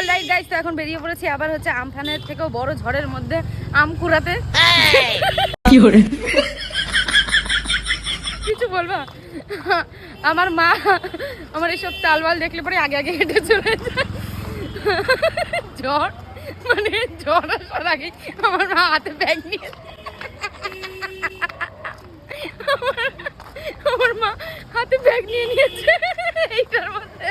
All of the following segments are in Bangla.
অলরাইট গাইস তো এখন বেরিয়ে পড়েছি আবার হচ্ছে আমফানের থেকেও বড় ঝড়ের মধ্যে আম কুড়াতে কিছু বলবা? আমার মা আমার এইসব তালবাল দেখলে পরে আগে আগে হেঁটে চলে যায়। ঝড় মানে ঝড় আসার আগে আমার মা হাতে ব্যাগ নিয়ে আমার- আমার মা হাতে ব্যাগ নিয়ে নিয়েছে এইটার মধ্যে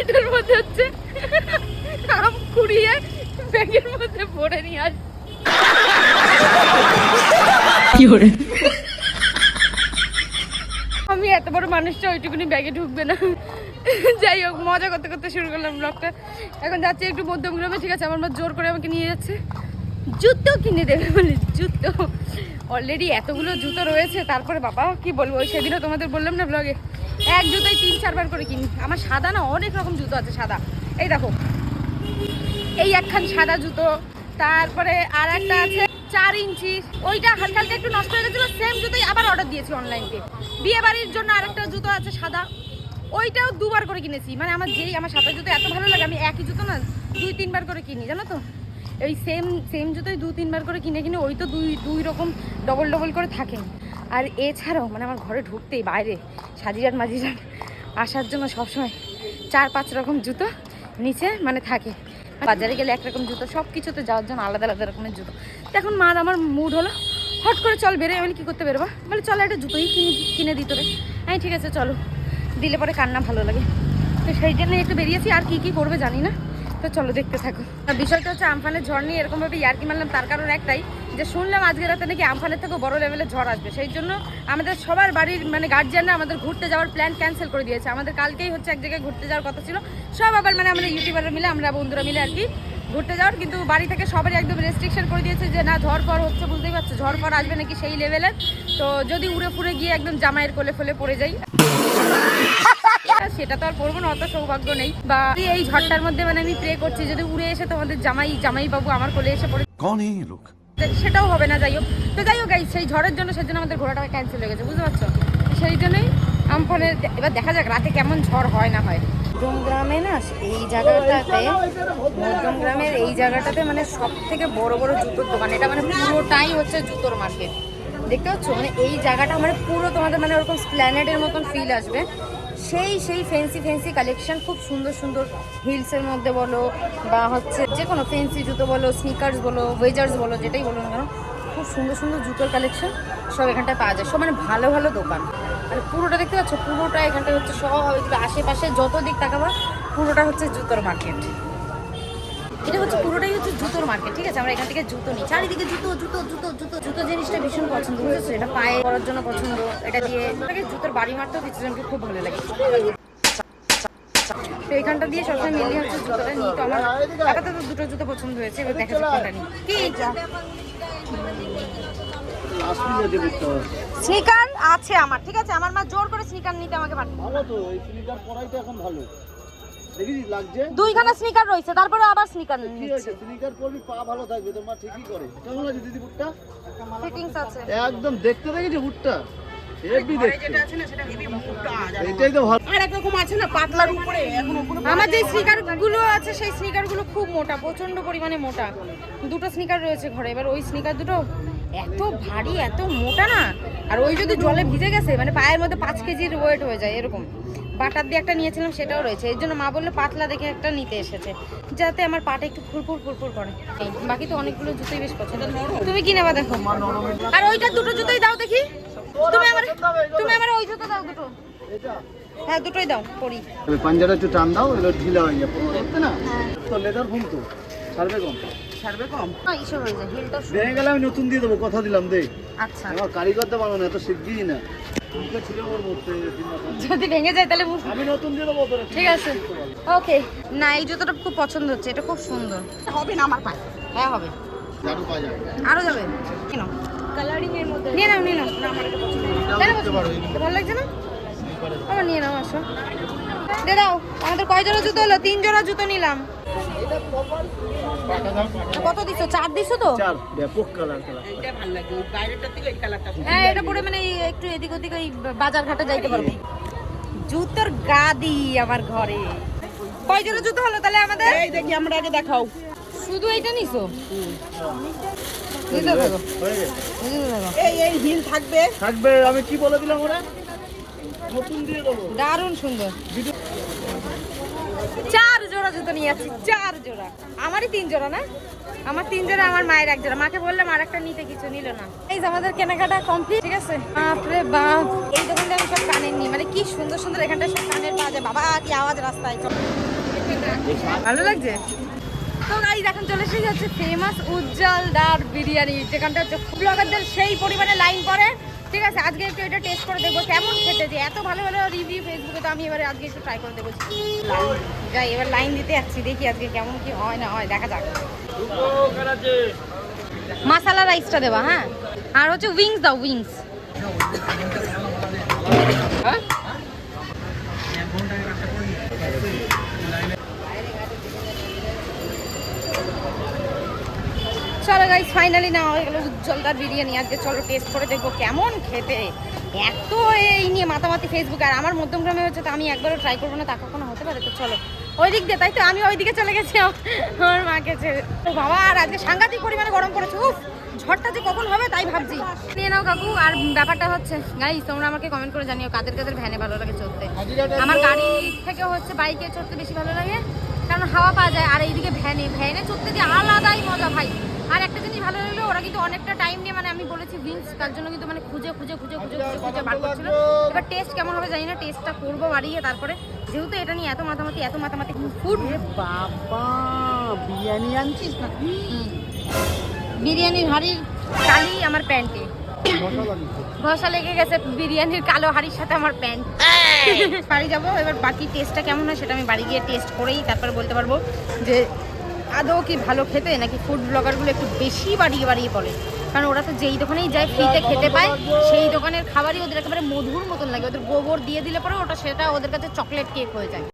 এটার মধ্যে হচ্ছে আম কুড়িয়ে ব্যাগের মধ্যে ভরে নিয়ে আস আমি এত বড় মানুষটা ওইটুকুনি ব্যাগে ঢুকবে না। যাই হোক মজা করতে করতে শুরু করলাম ব্লগটা। এখন যাচ্ছি একটু মধ্যম গ্রামে ঠিক আছে? আমার মা জোর করে আমাকে নিয়ে যাচ্ছে। জুতো কিনে দেবে বলে জুতো। অলরেডি এতগুলো জুতো রয়েছে তারপরে বাবা কি বলব? সেদিনও তোমাদের বললাম না ব্লগে? এক জুতোই তিন, চারবার করে কিনি। আমার সাদা না, অনেক রকম জুতো আছে সাদা। এই দেখো, এই একখান সাদা জুতো, তারপরে আর একটা আছে চার ইঞ্চি। ওইটা হালকা হালকা একটু নষ্ট হয়ে গেছিল সেম জুতোই আবার অর্ডার দিয়েছি অনলাইনকে বিয়ে বাড়ির জন্য আরেকটা জুতো আছে সাদা। ওইটাও দুবার করে কিনেছি। মানে আমার যেই, আমার সাদা জুতো এত ভালো লাগে, আমি একই জুতো না, দুই, তিনবার করে কিনি, জানো তো? এই সেম সেম জুতোই দু, তিনবার করে কিনে কিনে ওই তো দুই দুই রকম ডবল ডবল করে থাকে। আর এছাড়াও মানে আমার ঘরে ঢুকতেই বাইরে সাজিরাট মাজিরাট আসার জন্য সবসময় চার পাঁচ রকম জুতো নিচে মানে থাকে। বাজারে গেলে একরকম জুতো সব কিছুতে যাওয়ার জন্য আলাদা আলাদা রকমের জুতো। তো এখন মার আমার মুড হলো, হট করে চল বেরো আমি কি করতে বেরোবা? বলে, চলো একটা জুতোই কিনে কিনে দিত রে হ্যাঁ ঠিক আছে, চলো। দিলে পরে কান্না ভালো লাগে। তো সেই জন্য একটু বেরিয়েছি। আর কি কি করবে জানি না। তো চলো দেখতে থাকো। বিষয়টা হচ্ছে, আমফানের ঝড় নিয়ে এরকমভাবে ইয়ার্কি মারলাম, তার কারণ একটাই। যে শুনলাম আজকে রাতে নাকি আমফানের থেকেও বড় লেভেলের ঝড় আসবে। সেই জন্য আমাদের সবার বাড়ির মানে গার্জিয়ানরা আমাদের ঘুরতে যাওয়ার প্ল্যান ক্যান্সেল করে দিয়েছে। আমাদের কালকেই হচ্ছে এক জায়গায় ঘুরতে যাওয়ার কথা ছিল। সব আবার মানে আমরা ইউটিউবাররা মিলে, আমরা বন্ধুরা মিলে আর কি ঘুরতে যাওয়ার। কিন্তু বাড়ি থেকে সবারই একদম রেস্ট্রিকশন করে দিয়েছে যে, না, ঝড় পর হচ্ছে, বুঝতেই পারছ, ঝড় পর আসবে নাকি সেই লেভেলের তো যদি উড়ে ফুড়ে গিয়ে একদম জামাইয়ের কোলে ফলে পড়ে যাই। সেটা তো আর করব না, অত সৌভাগ্য নেই। বা এই ঝড়টার মধ্যে মানে আমি প্রে করছি, যদি উড়ে এসে তোমাদের জামাই জামাই বাবু আমার কোলে এসে পড়ে কোন লোক? সেটাও হবে না, যাই হোক। তো যাই হোক সেই ঝড়ের জন্য সেজন্য আমাদের ঘোরাটা ক্যান্সেল হয়ে গেছে, বুঝতে পারছ? সেই জন্যই আমফানের এবার দেখা যাক রাতে কেমন ঝড় হয় না হয়। মধ্যম গ্রামে না, এই জায়গাটাতে মধ্যম গ্রামের এই জায়গাটাতে মানে সব থেকে বড় বড় জুতোর দোকান। এটা মানে পুরোটাই হচ্ছে জুতোর মার্কেট দেখতে পাচ্ছ? মানে এই জায়গাটা মানে পুরো তোমাদের মানে ওরকম স্প্ল্যানেডের মতন ফিল আসবে। সেই সেই ফেন্সি ফেন্সি কালেকশন খুব সুন্দর সুন্দর হিলসের মধ্যে বলো বা হচ্ছে যে কোনো ফেন্সি জুতো বলো স্নিকার্স বলো ওয়েজার্স বলো, যেটাই বলো না কেন, খুব সুন্দর সুন্দর জুতোর কালেকশন সব এখানটায় পাওয়া যায়। সব মানে ভালো ভালো দোকান। আর পুরোটা দেখতে পাচ্ছ? পুরোটা এখানটায় হচ্ছে সব আশেপাশে যত দিক তাকাবা, পুরোটা হচ্ছে জুতোর মার্কেট এটা হচ্ছে পুরোটাই হচ্ছে জুতোর মার্কেট ঠিক আছে? আমরা এখান থেকে জুতো নিই। চারিদিকে জুতো জুতো জুতো জুতো জুতো জিনিসটা ভীষণ পছন্দ বুঝেছ? এটা পায়ে পরার জন্য পছন্দ এটা দিয়ে আমাকে জুতোর বাড়ি মারতেও কিছুজনকে খুব ভালো লাগে। তো এখানটা দিয়ে সবসময় মিলিয়ে হচ্ছে জুতোটা নিই। তো আমার আপাতত দুটো জুতো পছন্দ হয়েছে এবার দেখা যাক কোনটা নিই। কি? স্নিকার আছে আমার ঠিক আছে? আমার মা জোর করে স্নিকার নিতে আমাকে পাঠায়। ভালো তো এই স্নিকার পরাই তো এখন ভালো। লাগছে? দুইখানা স্নিকার রয়েছে তারপরে আবার স্নিকার স্নিকার পরবি পা ভালো থাকবে তোমার ঠিকই করে। কেমন আছে দিদি বুটটা? ফিটিংস আছে। একদম দেখতে দেখেছি বুটটা? হেভি দেখতে। এটাই তো ভালো। আর একরকম আছে না পাতলার উপরে এখন উপরে আমার যে স্নিকারগুলো আছে সেই স্নিকারগুলো খুব মোটা প্রচণ্ড পরিমাণে মোটা। দুটো স্নিকার রয়েছে ঘরে এবার ওই স্নিকার দুটো এত ভারী এত মোটা না? আর ওই যদি জলে ভিজে গেছে মানে পায়ের মধ্যে পাঁচ কেজির ওয়েট হয়ে যায় এরকম। বাটার দিয়ে একটা নিয়েছিলাম সেটাও রয়েছে। এর জন্য মা বললে পাতলা দেখে একটা নিতে এসেছে। যাতে আমার পাটা একটু ফুরফুর ফুরফুর করে। বাকি তো অনেকগুলো জুতোই বেশ পছন্দ। তুমি কি নেবা দেখো। আর ওইটা দুটো জুতোই দাও দেখি। তুমি আমার তুমি আমার ওই জুতো দাও দুটো। হ্যাঁ দুটোই দাও পরি। পাঞ্জাটা একটু টান দাও এগুলো ঢিলা হয়ে যাবে না? তো লেদার ঘুম ছাড়বে কম? ছাড়বে কম? না ইসে হয়ে যায় হিলটা ভেঙে গেলে আমি নতুন দিয়ে দেবো কথা দিলাম দে। আচ্ছা। আমার কারিগর তো বানানো এত শিগগিরই না। যদি ভেঙে যায় তাহলে আমি নতুন দিয়ে দেবো ঠিক আছে। ওকে। না এই জুতোটা খুব পছন্দ হচ্ছে এটা খুব সুন্দর। হবে না আমার পায়ে। হ্যাঁ হবে। আরও যাবে? কেন? কালারিং এর মধ্যে নিয়ে নাও নিয়ে নাও। না আমার এটা পছন্দ? ভালো লাগছে না? আবার নিয়ে নাও আসো। দে দাও আমাদের কয় জোড়া জুতো হলো? তিন জোড়া জুতো নিলাম। পাটা। কত দিছো? চার দিছো তো? চার ব্যাপক কালার কালার। এইটা ভালো লাগে ওই থেকে এই কালারটা হ্যাঁ এটা পরে মানে একটু এদিক ওদিক ওই বাজার ঘাটে যাইতে পারব জুতোর গাদি আমার ঘরে। কয় জোড়া জুতো হলো তাহলে আমাদের? এই দেখি আমরা আগে দেখাও। শুধু এইটা নিছো? হয়ে এই এই হিল থাকবে। থাকবে আমি কি বলে দিলাম ওরা? নতুন দিয়ে দেবো দারুণ সুন্দর। চার জোড়া জুতো নিয়ে যাচ্ছি, চার জোড়া। আমারই তিন জোড়া না? আমার তিন জোড়া, আমার মায়ের এক জোড়া। মাকে বললাম আর একটা নিতে, কিছু নিল না। এই যে আমাদের কেনাকাটা কমপ্লিট ঠিক আছে? বাপরে বাপ। এই দোকানটা আমি সব কানের নি মানে কি সুন্দর সুন্দর এখানটা সব কানের পাওয়া যায়। বাবা, কি আওয়াজ রাস্তায়। ভালো লাগছে? তো গাইজ এখন চলে এসে যাচ্ছে ফেমাস উজ্জ্বল দার বিরিয়ানি। যেখানটা হচ্ছে সেই পরিমাণে লাইন পড়ে ঠিক আছে, আজকে একটু এটা টেস্ট করে দেখব কেমন খেতে যে এত ভালো ভালো রিভিউ ফেসবুকে তো আমি এবারে আজকে একটু ট্রাই করে দেবো যাই, এবার লাইন দিতে যাচ্ছি, দেখি আজকে কেমন কি হয় না হয়, দেখা যাক। মাসালা রাইসটা দেবা হ্যাঁ? আর হচ্ছে উইংস দাও উইংস হ্যাঁ? গাইস ফাইনালি না, হয়ে গেল উজ্জ্বলদার বিরিয়ানি। আজকে চলো টেস্ট করে দেখব কেমন খেতে। এত এই নিয়ে মাতামাতি ফেসবুক আর আমার মধ্যমগ্রামে হচ্ছে তো আমি একবারও ট্রাই করব না, তা কখনো হতে পারে তো চলো। ওই দিক দিয়ে, তাই তো? আমি ওই দিকে চলে গেছি আমার মাকে ছেড়ে। বাবা, আর আজকে সাংঘাতিক পরিমাণে গরম পড়েছে। উফ, ঝড়টা যে কখন হবে তাই ভাবছি। নিয়ে নাও কাকু, আর ব্যাপারটা হচ্ছে গাইস তোমরা আমাকে কমেন্ট করে জানিও কাদের কাদের ভ্যানে ভালো লাগে চলতে আমার গাড়ি থেকে হচ্ছে বাইকে চড়তে বেশি ভালো লাগে, কারণ হাওয়া পাওয়া যায়, আর এইদিকে ভ্যানে ভ্যানে চড়তে যে আলাদাই মজা ভাই। আর একটা জিনিস ভালো লাগল ওরা কিন্তু অনেকটা টাইম নিয়ে মানে আমি বলেছি উইংস তার জন্য কিন্তু মানে খুঁজে খুঁজে খুঁজে খুঁজে খুঁজে খুঁজে বার করছিল। এবার টেস্ট কেমন হবে জানি না টেস্টটা করব বাড়িয়ে তারপরে যেহেতু এটা নিয়ে এত মাতামাতি এত মাতামাতি ফুড বাবা বিরিয়ানি আনছিস না? বিরিয়ানির হাড়ির কালি আমার প্যান্টে। ঘষা লেগে গেছে বিরিয়ানির কালো হাড়ির সাথে আমার প্যান্ট। বাড়ি যাব এবার বাকি টেস্টটা কেমন হয় সেটা আমি বাড়ি গিয়ে টেস্ট করেই তারপরে বলতে পারব যে আদৌ কি ভালো খেতে? নাকি ফুড ব্লগারগুলো একটু বেশি বাড়িয়ে বাড়িয়ে বলে? কারণ ওরা তো যেই দোকানেই যায় ফ্রিতে খেতে পায়, সেই দোকানের খাবারই ওদের একেবারে মধুর মতন লাগে। ওদের গোবর দিয়ে দিলে পরে ওটা সেটা ওদের কাছে চকলেট কেক হয়ে যায়।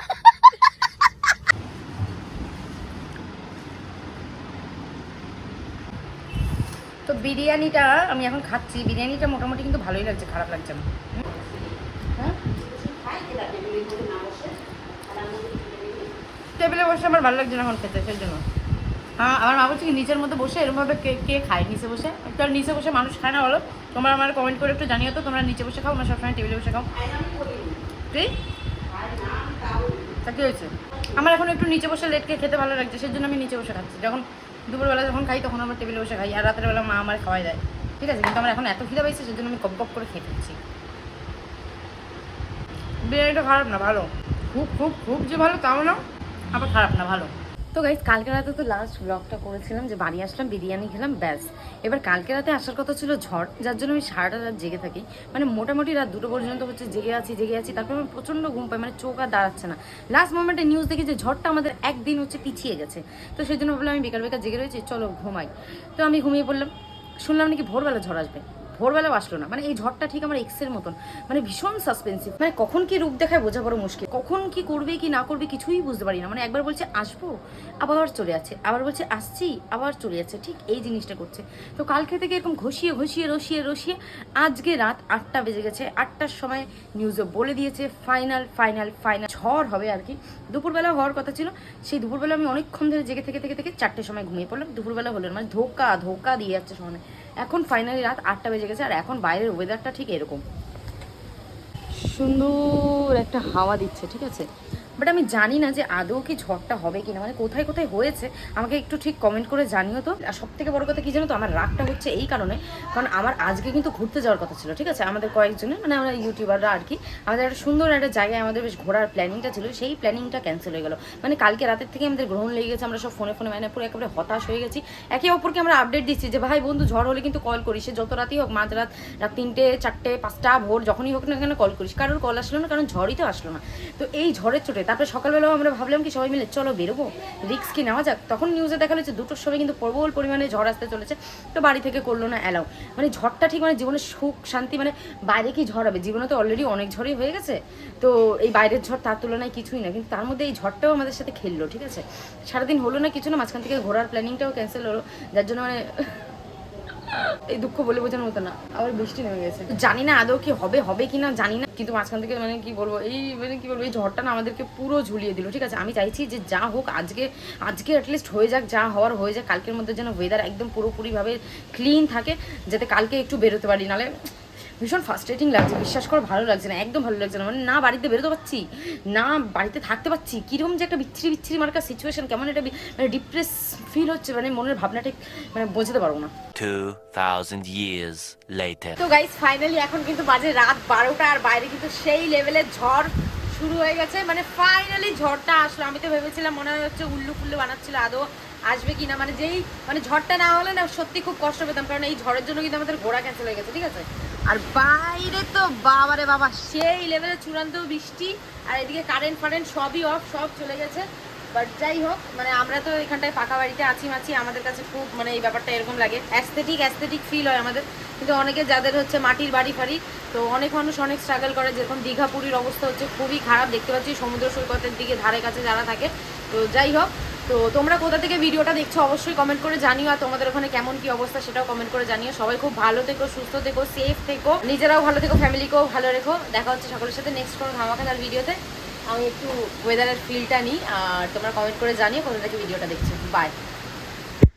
তো বিরিয়ানিটা আমি এখন খাচ্ছি। বিরিয়ানিটা মোটামুটি কিন্তু ভালোই লাগছে, খারাপ লাগছে না। হ্যাঁ? টেবিলে বসে আমার ভালো লাগছে না এখন খেতে সেই জন্য হ্যাঁ আমার মা বলছে কি, নিচের মধ্যে বসে এরকমভাবে কে কে খায় নিচে বসে? একটু আর নিচে বসে মানুষ খায় না, বলো? তোমরা আমার কমেন্ট করে একটু জানিও তো, তোমরা নিচে বসে খাও না সবসময় টেবিলে বসে খাও। ঠিক তা কি হয়েছে? আমার এখন একটু নিচে বসে লেটকে খেতে ভালো লাগছে সেই জন্য আমি নিচে বসে খাচ্ছি। যখন দুপুরবেলা যখন খাই, তখন আমার টেবিলে বসে খাই, আর রাতের বেলা মা আমার খাওয়াই দেয়। ঠিক আছে? কিন্তু আমার এখন এত খিদে পাইছে সেই জন্য আমি কপ করে খেয়ে ফেলছি। বিরিয়ানিটা খারাপ না, ভালো। খুব খুব খুব যে ভালো, তাও না? আবার খারাপ না, ভালো। তো গাইজ কালকে রাতে তো লাস্ট ব্লগটা করেছিলাম যে বাড়ি আসলাম, বিরিয়ানি খেলাম, ব্যাস। এবার কালকে রাতে আসার কথা ছিল ঝড়, যার জন্য আমি সারাটা রাত জেগে থাকি। মানে মোটামুটি রাত দুটো পর্যন্ত হচ্ছে জেগে আছি জেগে আছি, তারপর আমার প্রচণ্ড ঘুম পাই মানে চোখ আর দাঁড়াচ্ছে না। লাস্ট মোমেন্টে নিউজ দেখি যে ঝড়টা আমাদের একদিন হচ্ছে পিছিয়ে গেছে। তো সেই জন্য ভাবলাম আমি বিকাল বিকাল জেগে রয়েছি, চলো ঘুমাই। তো আমি ঘুমিয়ে পড়লাম, শুনলাম নাকি ভোরবেলা ঝড় আসবে। ভোরবেলাও আসলো না। মানে এই ঝড়টা ঠিক আমার এক্সের মতন। মানে ভীষণ সাসপেন্সিভ মানে কখন কি রূপ দেখায় বোঝা বড় মুশকিল। কখন কি করবে কি না করবে কিছুই বুঝতে পারি না। মানে একবার বলছে, আসব, আবার চলে যাচ্ছে আবার বলছে, আসছি, আবার চলে যাচ্ছে ঠিক এই জিনিসটা করছে। তো কালকে থেকে এরকম ঘষিয়ে ঘষিয়ে, রসিয়ে রসিয়ে আজকে রাত আটটা বেজে গেছে। আটটার সময় নিউজে বলে দিয়েছে ফাইনাল ফাইনাল ফাইনাল ঝড় হবে আর কি। দুপুরবেলা হওয়ার কথা ছিল। সেই দুপুরবেলা আমি অনেকক্ষণ ধরে জেগে থেকে থেকে থেকে চারটের সময় ঘুমিয়ে পড়লাম। দুপুরবেলা হলো মানে ধোকা ধোকা দিয়ে যাচ্ছে সমানে। এখন ফাইনালি রাত আটটা বেজে গেছে, আর এখন বাইরের ওয়েদারটা ঠিক এরকম। সুন্দর একটা হাওয়া দিচ্ছে, ঠিক আছে? বাট আমি জানি না যে আদৌ কি ঝড়টা হবে কিনা মানে কোথায় কোথায় হয়েছে, আমাকে একটু ঠিক কমেন্ট করে জানিও তো। আর সব থেকে বড় কথা কি জানো তো, আমার রাগটা হচ্ছে এই কারণে, কারণ আমার আজকে কিন্তু ঘুরতে যাওয়ার কথা ছিল, ঠিক আছে? আমাদের কয়েকজনের মানে আমরা ইউটিউবাররা আর কি, আমাদের একটা সুন্দর একটা জায়গায় আমাদের বেশ ঘোরার প্ল্যানিংটা ছিল, সেই প্ল্যানিংটা ক্যান্সেল হয়ে গেল। মানে কালকে রাতের থেকে আমাদের গ্রহণ লেগে গেছে, আমরা সব ফোনে ফোনে মানে পুরো একেবারে হতাশ হয়ে গেছি। একে অপরকে আমরা আপডেট দিচ্ছি যে, ভাই বন্ধু, ঝড় হলে কিন্তু কল করিস, সে যত রাতই হোক মাঝরাত রাত তিনটে, চারটে, পাঁচটা, ভোর, যখনই হোক না কেন কল করিস। কারোর কল আসলো না কারণ ঝড়ই তো আসলো না। তো এই ঝড়ের চোটে তারপরে সকালবেলাও আমরা ভাবলাম কি সবাই মিলে চলো বেরোবো রিক্স কি নেওয়া যাক? তখন নিউজে দেখাল যে দুটোর সময় কিন্তু প্রবল পরিমাণে ঝড় আসতে চলেছে, তো বাড়ি থেকে করল না অ্যালাউ মানে ঝড়টা ঠিক মানে জীবনে সুখ, শান্তি মানে বাইরে কি ঝড় হবে? জীবনে তো অলরেডি অনেক ঝড়ই হয়ে গেছে, তো এই বাইরের ঝড় তার তুলনায় কিছুই না, কিন্তু তার মধ্যে এই ঝড়টাও আমাদের সাথে খেললো, ঠিক আছে? সারাদিন হলো না কিছু না, মাঝখান থেকে ঘোরার প্ল্যানিংটাও ক্যান্সেল হলো, যার জন্য মানে এই দুঃখ বলে বোঝানোর মতো না, আবার বৃষ্টি নেমে গেছে। জানি না আদৌ কি হবে হবে কিনা জানি না, কিন্তু মাঝখান থেকে মানে কি বলব, এই মানে কি বলব, এই ঝড়টা না আমাদেরকে পুরো ঝুলিয়ে দিল, ঠিক আছে? আমি চাইছি যে যা হোক, আজকে আজকে অ্যাটলিস্ট হয়ে যাক, যা হওয়ার হয়ে যাক, কালকের মধ্যে যেন ওয়েদার একদম পুরোপুরিভাবে ক্লিন থাকে, যাতে কালকে একটু বেরোতে পারি নাহলে ভীষণ ফার্স্ট্রেটিং লাগছে বিশ্বাস করে ভালো লাগছে না একদম ভালো লাগছে না। মানে না বাড়িতে বেরোতে পারছি না বাড়িতে থাকতে পারছি কীরকম যে একটা বিচ্ছিরি বিচ্ছিরি মার্কা সিচুয়েশন কেমন একটা মানে ডিপ্রেস ফিল হচ্ছে মানে মনের ভাবনা ঠিক মানে বোঝাতে পারব না। 2,000 years later. তো গাইস ফাইনালি এখন কিন্তু বাজে রাত বারোটা আর বাইরে কিন্তু সেই লেভেলের ঝড় শুরু হয়ে গেছে। মানে ফাইনালি ঝড়টা আসলো। আমি তো ভেবেছিলাম মনে হচ্ছে উল্লু ফুল্লু বানাচ্ছিল আদৌ আসবে কিনা। মানে যেই মানে ঝড়টা না হলে না সত্যি খুব কষ্ট পেতাম কারণ এই ঝড়ের জন্য কিন্তু আমাদের ঘোড়া ক্যান্সেল হয়ে গেছে ঠিক আছে? আর বাইরে তো বাবারে বাবা, সেই লেভেলে চূড়ান্ত বৃষ্টি, আর এদিকে কারেন্ট ফারেন্ট সবই অফ সব চলে গেছে। বাট যাই হোক মানে আমরা তো এখানটায় পাকা বাড়িতে আছি মাছি, আমাদের কাছে খুব মানে এই ব্যাপারটা এরকম লাগে। অ্যাস্থেটিক অ্যাস্থেটিক ফিল হয় আমাদের। কিন্তু অনেকে যাদের হচ্ছে মাটির বাড়ি ফাড়ি, তো অনেক মানুষ অনেক স্ট্রাগল করে, যেরকম দীঘা পুরীর অবস্থা হচ্ছে খুবই খারাপ। দেখতে পাচ্ছি সমুদ্র সৈকতের দিকে ধারে কাছে যারা থাকে। তো যাই হোক তো তোমরা কোথা থেকে ভিডিওটা দেখছ অবশ্যই কমেন্ট করে জানিও, আর তোমাদের ওখানে কেমন কি অবস্থা সেটাও কমেন্ট করে জানিও। সবাই খুব ভালো থেকো, সুস্থ থেকো সেফ থেকো, নিজেরাও ভালো থেকো ফ্যামিলিকেও ভালো রেখো। দেখা হচ্ছে সকলের সাথে নেক্সট কোনো ধামাকাদার ভিডিওতে। আমি একটু ওয়েদারের ফিলটা নিই, আর তোমরা কমেন্ট করে জানিও কোথা থেকে ভিডিওটা দেখছ। বাই